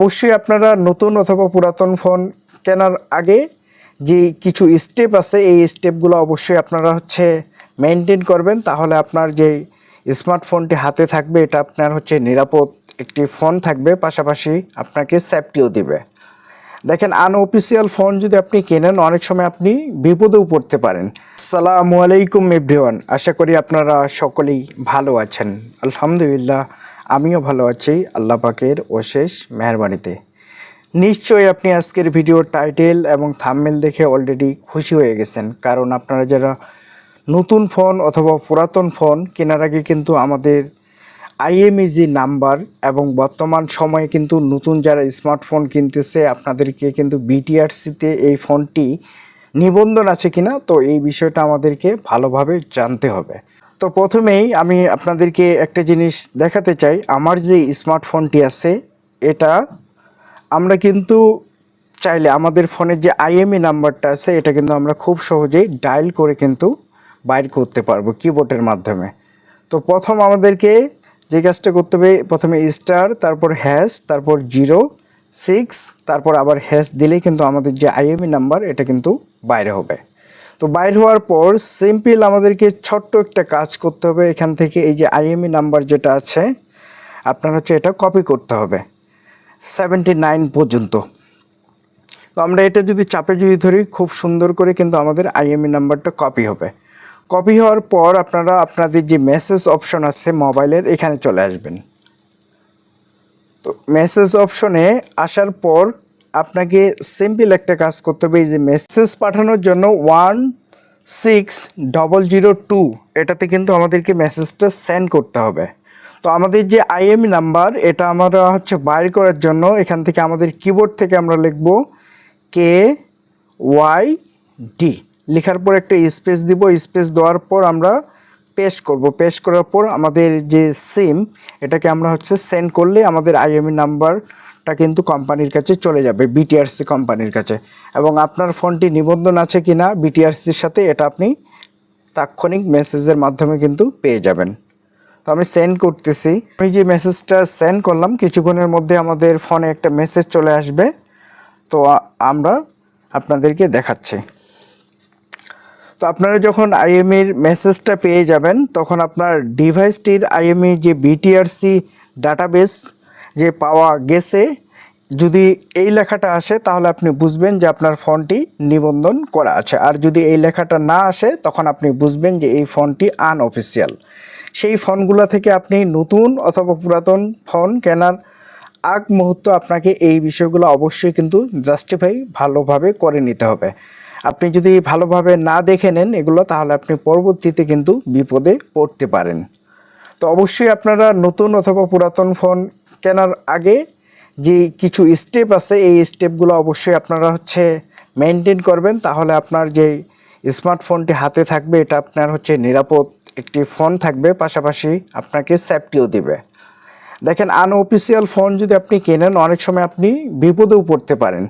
অবশ্যই আপনারা নতুন অথবা পুরাতন ফোন কেনার আগে যে কিছু স্টেপ আছে, এই স্টেপগুলো অবশ্যই আপনারা হচ্ছে মেনটেন করবেন। তাহলে আপনার যে স্মার্টফোনটি হাতে থাকবে, এটা আপনার হচ্ছে নিরাপদ একটি ফোন থাকবে, পাশাপাশি আপনাকে সেফটিও দিবে। দেখেন আনঅফিসিয়াল ফোন যদি আপনি কেনেন, অনেক সময় আপনি বিপদেও পড়তে পারেন। সালামু আলাইকুম এভরিওয়ান আশা করি আপনারা সকলেই ভালো আছেন। আলহামদুলিল্লাহ। আমিও ভালো আছি, আল্লাহ পাকের অশেষ মেহরবানিতে। নিশ্চয়ই আপনি আজকের ভিডিওর টাইটেল এবং থামমেল দেখে অলরেডি খুশি হয়ে গেছেন, কারণ আপনারা যারা নতুন ফোন অথবা পুরাতন ফোন কেনার আগে কিন্তু আমাদের আইএমইজি নাম্বার এবং বর্তমান সময়ে কিন্তু নতুন যারা স্মার্টফোন কিনতেছে, আপনাদেরকে কিন্তু বিটিআরসিতে এই ফোনটি নিবন্ধন আছে কিনা, তো এই বিষয়টা আমাদেরকে ভালোভাবে জানতে হবে। তো প্রথমেই আমি আপনাদেরকে একটা জিনিস দেখাতে চাই। আমার যে স্মার্টফোনটি আছে, এটা আমরা কিন্তু চাইলে আমাদের ফোনের যে আইএমই নাম্বারটা আছে, এটা কিন্তু আমরা খুব সহজেই ডায়াল করে কিন্তু বাইর করতে পারব কিবোর্ডের মাধ্যমে। তো প্রথম আমাদেরকে যে কাজটা করতে হবে, প্রথমে স্টার তারপর হ্যাশ তারপর জিরো সিক্স তারপর আবার হ্যাশ দিলেই কিন্তু আমাদের যে আইএমই নাম্বার, এটা কিন্তু বাইরে হবে। তো বাইর হওয়ার পর সিম্পল আমাদেরকে ছোট্ট একটা কাজ করতে হবে। এখান থেকে এই যে আইএমই নাম্বার যেটা আছে, আপনার হচ্ছে এটা কপি করতে হবে। সেভেন্টি নাইন পর্যন্ত। তো আমরা এটা যদি চাপে যদি ধরি, খুব সুন্দর করে কিন্তু আমাদের আইএমই নাম্বারটা কপি হবে। কপি হওয়ার পর আপনারা আপনাদের যে মেসেজ অপশন আছে মোবাইলের, এখানে চলে আসবেন। তো মেসেজ অপশনে আসার পর আপনাকে সিম্পল একটা কাজ করতে হবে, এই যে মেসেজ পাঠানোর জন্য one six double zero two এটাতে কিন্তু আমাদেরকে মেসেজটা সেন্ড করতে হবে। তো আমাদের যে আইএমই নাম্বার এটা আমরা হচ্ছে বাইর করার জন্য এখান থেকে আমাদের কিবোর্ড থেকে আমরা লিখব কে ওয়াই ডি লেখার পর একটা স্পেস দিব স্পেস দেওয়ার পর আমরা পেস্ট করব। পেস্ট করার পর আমাদের যে সিম এটাকে আমরা হচ্ছে সেন্ড করলে আমাদের আইএমই নাম্বারটা কিন্তু কোম্পানির কাছে চলে যাবে বিটিআরসি কোম্পানির কাছে। এবং আপনার ফোনটি নিবন্ধন আছে কি না বিটিআরসির সাথে, এটা আপনি তাৎক্ষণিক মেসেজের মাধ্যমে কিন্তু পেয়ে যাবেন। তো আমি সেন্ড করতেছি। আমি যে মেসেজটা সেন্ড করলাম, কিছুক্ষণের মধ্যে আমাদের ফোনে একটা মেসেজ চলে আসবে। তো আমরা আপনাদেরকে দেখাচ্ছি। তো আপনারা যখন আইএমইর মেসেজটা পেয়ে যাবেন, তখন আপনার ডিভাইসটির আইএমই যে বিটিআরসি ডাটাবেস যে পাওয়া গেছে, যদি এই লেখাটা আসে, তাহলে আপনি বুঝবেন যে আপনার ফোনটি নিবন্ধন করা আছে। আর যদি এই লেখাটা না আসে, তখন আপনি বুঝবেন যে এই ফোনটি আনঅফিসিয়াল সেই ফোনগুলো থেকে আপনি নতুন অথবা পুরাতন ফোন কেনার আগ মুহূর্ত আপনাকে এই বিষয়গুলো অবশ্যই কিন্তু জাস্টিফাই ভালোভাবে করে নিতে হবে। আপনি যদি ভালোভাবে না দেখে নেন এগুলো, তাহলে আপনি পরবর্তীতে কিন্তু বিপদে পড়তে পারেন। তো অবশ্যই আপনারা নতুন অথবা পুরাতন ফোন কেনার আগে যে কিছু স্টেপ আছে, এই স্টেপগুলো অবশ্যই আপনারা হচ্ছে মেনটেন করবেন। তাহলে আপনার যে স্মার্টফোনটি হাতে থাকবে, এটা আপনার হচ্ছে নিরাপদ একটি ফোন থাকবে, পাশাপাশি আপনাকে সেফটিও দিবে। দেখেন আনঅফিসিয়াল ফোন যদি আপনি কেনেন, অনেক সময় আপনি বিপদেও পড়তে পারেন।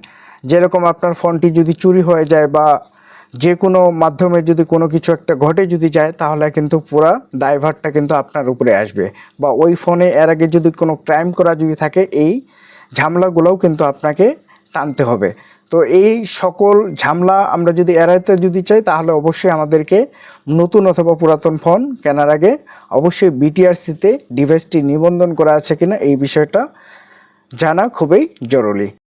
যেরকম আপনার ফোনটি যদি চুরি হয়ে যায় বা যে কোনো মাধ্যমে যদি কোনো কিছু একটা ঘটে যদি যায়, তাহলে কিন্তু পুরা দায়ভারটা কিন্তু আপনার উপরে আসবে। বা ওই ফোনে এর আগে যদি কোনো ক্রাইম করা যদি থাকে, এই ঝামেলাগুলোও কিন্তু আপনাকে টানতে হবে। তো এই সকল ঝামেলা আমরা যদি এড়াইতে যদি চাই, তাহলে অবশ্যই আমাদেরকে নতুন অথবা পুরাতন ফোন কেনার আগে অবশ্যই বিটিআরসিতে ডিভাইসটি নিবন্ধন করা আছে কিনা, এই বিষয়টা জানা খুবই জরুরি।